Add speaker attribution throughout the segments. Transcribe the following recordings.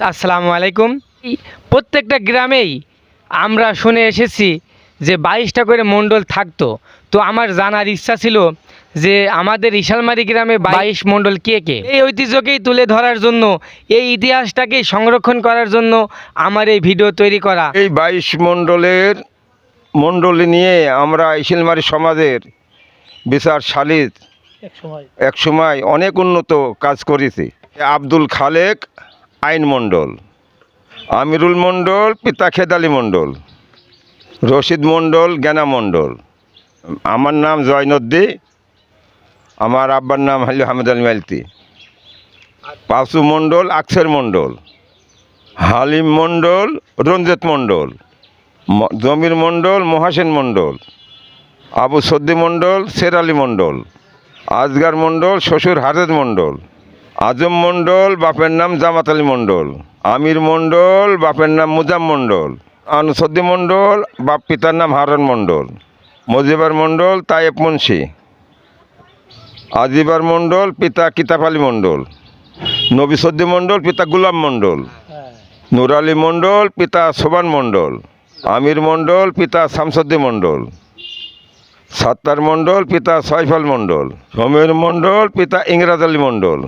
Speaker 1: আসসালামু আলাইকুম। প্রত্যেকটা গ্রামেই আমরা শুনে এসেছি যে বাইশটা করে মণ্ডল থাকতো। তো আমার জানার ইচ্ছা ছিল যে আমাদের ইশালমারি গ্রামে বাইশ মণ্ডল কে কে? এই ঐতিহ্যকেই তুলে ধরার জন্য এই ইতিহাসটাকে সংরক্ষণ করার জন্য আমার এই ভিডিও তৈরি করা।
Speaker 2: এই বাইশ মণ্ডলের মণ্ডলী নিয়ে আমরা ইসিলমারি সমাজের বিচার শালিত এক সময় অনেক উন্নত কাজ করেছি। আব্দুল খালেক আইন মণ্ডল আমিরুল মণ্ডল, পিতা খেদালি মণ্ডল, রশিদ মণ্ডল, জ্ঞানা মণ্ডল। আমার নাম জয়নদ্দি, আমার আব্বার নাম হল হামিদ আল মালতি পাসু মণ্ডল, আকসের মণ্ডল, হালিম মণ্ডল, রঞ্জিত মণ্ডল জমির মণ্ডল, মহাসেন মণ্ডল, আবু সদ্দি মণ্ডল, শের আলী মণ্ডল, আজগার মণ্ডল, শ্বশুর হারেদ মণ্ডল। আজম মণ্ডল, বাপের নাম জামাত আলী মণ্ডল। আমির মণ্ডল, বাপের নাম মুজাম মণ্ডল। আনুসদ্দি মণ্ডল, বাপ পিতার নাম হারন মণ্ডল। মজিবার মণ্ডল, তায়েব মুন্সি। আজিবার মণ্ডল, পিতা কিতাব আলী মণ্ডল। নবিসদ্দি মণ্ডল, পিতা গুলাম মণ্ডল। নুর আলী মণ্ডল, পিতা সোবান মণ্ডল। আমির মণ্ডল, পিতা শামসদ্দি মণ্ডল। সাত্তার মণ্ডল, পিতা সয়ফল মণ্ডল। সমীর মণ্ডল, পিতা ইংরাজ আলী মণ্ডল।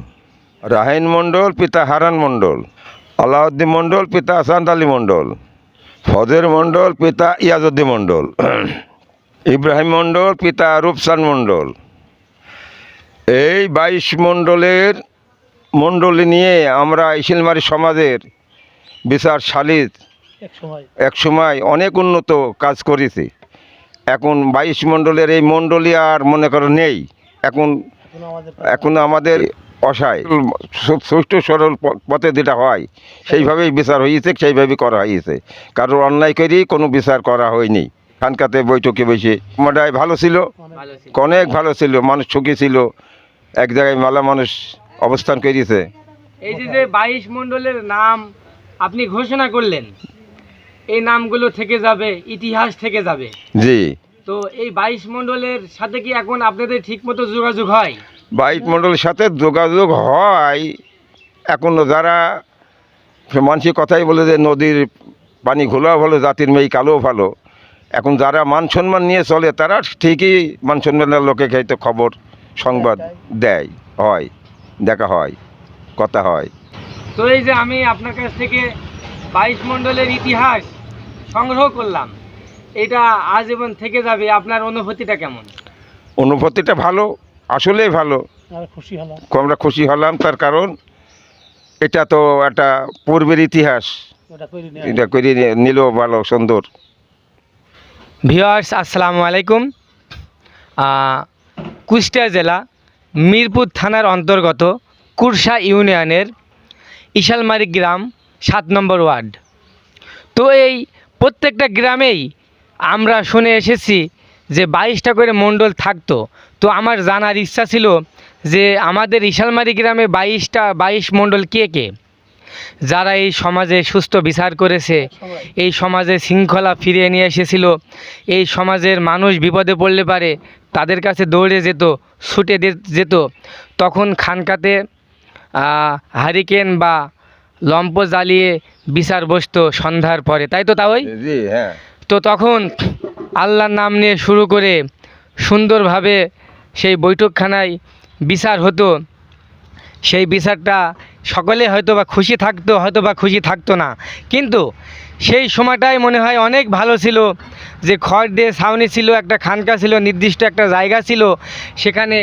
Speaker 2: রাহিন মণ্ডল পিতা হারান মণ্ডল। আলাউদ্দিন মণ্ডল পিতা আসান্ত আলী মণ্ডল। ফজের মণ্ডল পিতা ইয়াজুদ্দিন মণ্ডল। ইব্রাহিম মণ্ডল পিতা রূপসান মণ্ডল। এই বাইশ মণ্ডলের মণ্ডলী নিয়ে আমরা ইসিলমারি সমাজের বিচার শালিত এক সময় অনেক উন্নত কাজ করেছি। এখন বাইশ মণ্ডলের এই মণ্ডলী আর মনে করো নেই। এখন এখন আমাদের অসায় সুষ্ঠু সরল পথে যেটা হয় সেইভাবেই বিচার হয়েছে সেইভাবেই করা হয়েছে কারোর অন্যায় করেই কোনো বিচার করা হয়নি। খানকাতে বৈঠকে বসে মোটাই ভালো ছিল অনেক ভালো ছিল মানুষ সুখী ছিল এক জায়গায় মেলা মানুষ অবস্থান করেছে।
Speaker 1: এই যে যে বাইশ মণ্ডলের নাম আপনি ঘোষণা করলেন এই নামগুলো থেকে যাবে ইতিহাস থেকে যাবে।
Speaker 2: জি।
Speaker 1: তো এই বাইশ মণ্ডলের সাথে কি এখন আপনাদের ঠিকমতো যোগাযোগ হয়?
Speaker 2: বাইক মণ্ডলের সাথে যোগাযোগ হয় এখনও যারা মানুষের কথাই বলে যে নদীর পানি ঘোলাও ভালো জাতির মেয়ে কালো ভালো এখন যারা মান সম্মান নিয়ে চলে তারা ঠিকই মান সম্মানের লোকে হয়তো খবর সংবাদ দেয় হয় দেখা হয় কথা হয়।
Speaker 1: তো এই যে আমি আপনার কাছ থেকে বাইশ মণ্ডলের ইতিহাস সংগ্রহ করলাম এটা আজীবন থেকে যাবে আপনার অনুভূতিটা কেমন?
Speaker 2: অনুভূতিটা ভালো আসলেই ভালো।
Speaker 3: খুশি হলাম।
Speaker 2: আমরা খুশি হলাম তার কারণ এটা তো একটা পূর্বের ইতিহাস। এটা করে নিল ভালো সুন্দর।
Speaker 1: ভিওয়ার্স আসসালামু আলাইকুম। কুষ্টিয়া জেলা মিরপুর থানার অন্তর্গত কুরসা ইউনিয়নের ইশালমারি গ্রাম সাত নম্বর ওয়ার্ড। তো এই প্রত্যেকটা গ্রামেই আমরা শুনে এসেছি যে বাইশটা করে মণ্ডল থাকতো। তো আমার জানার ইচ্ছা ছিল যে আমাদের ইশালমারি গ্রামে বাইশটা বাইশ মণ্ডল কে কে? যারা এই সমাজে সুস্থ বিচার করেছে এই সমাজে শৃঙ্খলা ফিরিয়ে নিয়ে এসেছিল এই সমাজের মানুষ বিপদে পড়লে পারে তাদের কাছে দৌড়ে যেত ছুটে যেত। তখন খানকাতে হারিকেন বা লম্প জ্বালিয়ে বিচার বসতো সন্ধ্যার পরে তাই তো তাই
Speaker 2: হ্যাঁ।
Speaker 1: তো তখন আল্লাহর নাম নিয়ে শুরু করে সুন্দরভাবে সেই বৈঠকখানায় বিচার হতো। সেই বিচারটা সকলে হয়তো বা খুশি থাকতো হয়তো বা খুশি থাকতো না। কিন্তু সেই সময়টাই মনে হয় অনেক ভালো ছিল যে খড় দিয়ে ছাউনি ছিল একটা খানকা ছিল নির্দিষ্ট একটা জায়গা ছিল। সেখানে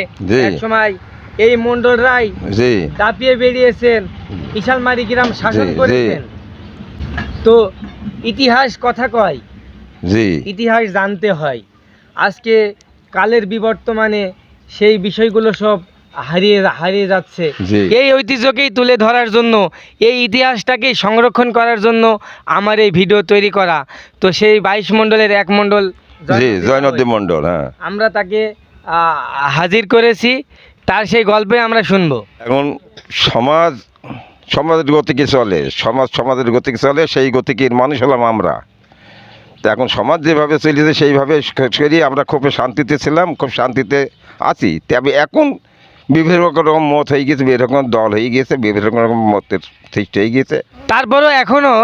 Speaker 1: এক সময় এই মণ্ডলরাই
Speaker 2: জি।
Speaker 1: দাপিয়ে বেরিয়েছেন ইশালমারি গ্রাম শাসন। করেছেন। তো ইতিহাস কথা কয়। ইতিহাস জানতে হয়। আজকে কালের বিবর্তমানে সেই বিষয়গুলো সব হারিয়ে হারিয়ে যাচ্ছে। এই ঐতিহ্যকেই তুলে ধরার জন্য এই ইতিহাসটাকে সংরক্ষণ করার জন্য আমার এই ভিডিও তৈরি করা। তো সেই বাইশ মণ্ডলের এক মণ্ডল
Speaker 2: জি জয়নদ্দি মণ্ডল হ্যাঁ।
Speaker 1: আমরা তাকে হাজির করেছি। তার সেই গল্পে আমরা শুনব।
Speaker 2: এখন সমাজ সমাজের গতিকে চলে? সমাজ সমাজের গতিকে চলে? সেই গতিকের মানুষ হলাম আমরা। তো এখন সমাজ যেভাবে চলেছে সেইভাবে করি আমরা। খুব শান্তিতে ছিলাম খুব শান্তিতে আছি। তবে এখন বিভিন্ন রকম মত হয়ে গেছে, বিভিন্ন রকম দল হয়ে গেছে, বিভিন্ন রকম মতের সৃষ্টি হয়ে গেছে।
Speaker 1: তারপরেও এখনও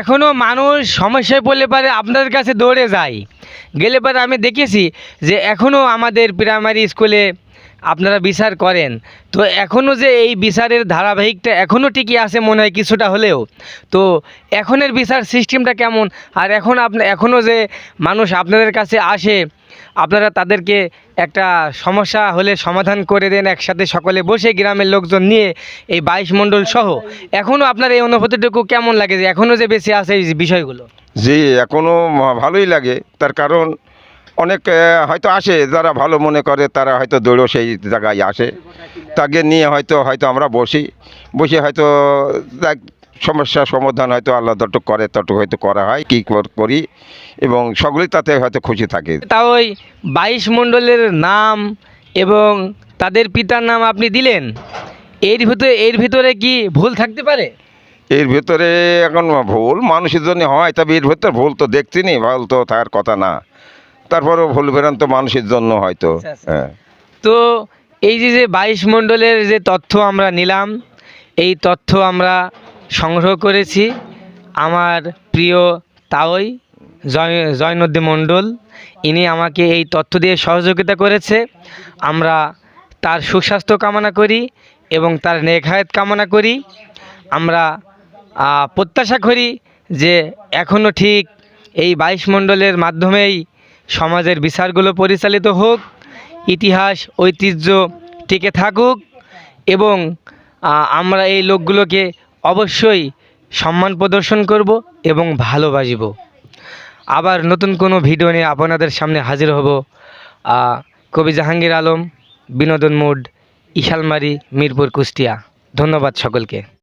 Speaker 1: এখনও মানুষ সমস্যায় পড়লে পারে আপনাদের কাছে দৌড়ে যায়। গেলে পরে আমি দেখেছি যে এখনও আমাদের প্রাইমারি স্কুলে আপনারা বিচার করেন। তো এখনও যে এই বিচারের ধারাবাহিকটা এখনও টিকে আছে মনে হয় কিছুটা হলেও। তো এখনের বিচার সিস্টেমটা কেমন? আর এখন আপনার এখনও যে মানুষ আপনাদের কাছে আসে আপনারা তাদেরকে একটা সমস্যা হলে সমাধান করে দেন, একসাথে সকলে বসে গ্রামের লোকজন নিয়ে এই বাইশ মণ্ডল সহ। এখনও আপনার এই অনুভূতিটুকু কেমন লাগে যে এখনও যে বেঁচে আছে এই বিষয়গুলো?
Speaker 2: যে এখনও ভালোই লাগে। তার কারণ অনেক হয়তো আসে, যারা ভালো মনে করে তারা হয়তো দৌড়ো সেই জায়গায় আসে। তাকে নিয়ে হয়তো হয়তো আমরা বসি। বসে হয়তো দেখ সমস্যার সমাধান হয়তো আল্লাহ যতটুকু করে ততটুকু হয়তো করা হয় কী কর- করি এবং সকলেই তাতে হয়তো খুশি থাকে।
Speaker 1: তা ওই বাইশ মণ্ডলের নাম এবং তাদের পিতার নাম আপনি দিলেন এর ভিতরে এর ভিতরে কি ভুল থাকতে পারে?
Speaker 2: এর ভেতরে এখন ভুল মানুষের জন্য হয় তবে এর ভেতর ভুল তো দেখছি নি ভুল তো থাকার কথা না। তারপরেও ভুল বেরান্ত মানুষের জন্য হয়তো
Speaker 1: আচ্ছা, আচ্ছা।
Speaker 2: হ্যাঁ।
Speaker 1: তো এই যে যে বাইশ মণ্ডলের যে তথ্য আমরা নিলাম এই তথ্য আমরা সংগ্রহ করেছি আমার প্রিয় তাওই জয় জয়নদ্দি মণ্ডল। ইনি আমাকে এই তথ্য দিয়ে সহযোগিতা করেছে। আমরা তার সুস্বাস্থ্য কামনা করি এবং তার নেঘায়ত কামনা করি। আমরা প্রত্যাশা করি যে এখনও ঠিক এই বাইশ মণ্ডলের মাধ্যমেই সমাজের বিচারগুলো পরিচালিত হোক, ইতিহাস, ঐতিহ্য টিকে থাকুক এবং আমরা এই লোকগুলোকে অবশ্যই সম্মান প্রদর্শন করব এবং ভালোবাসব। আবার নতুন কোনো ভিডিও নিয়ে আপনাদের সামনে হাজির হব কবি জাহাঙ্গীর আলম, বিনোদন মুড ইশালমারি মিরপুর, কুষ্টিয়া। ধন্যবাদ সকলকে।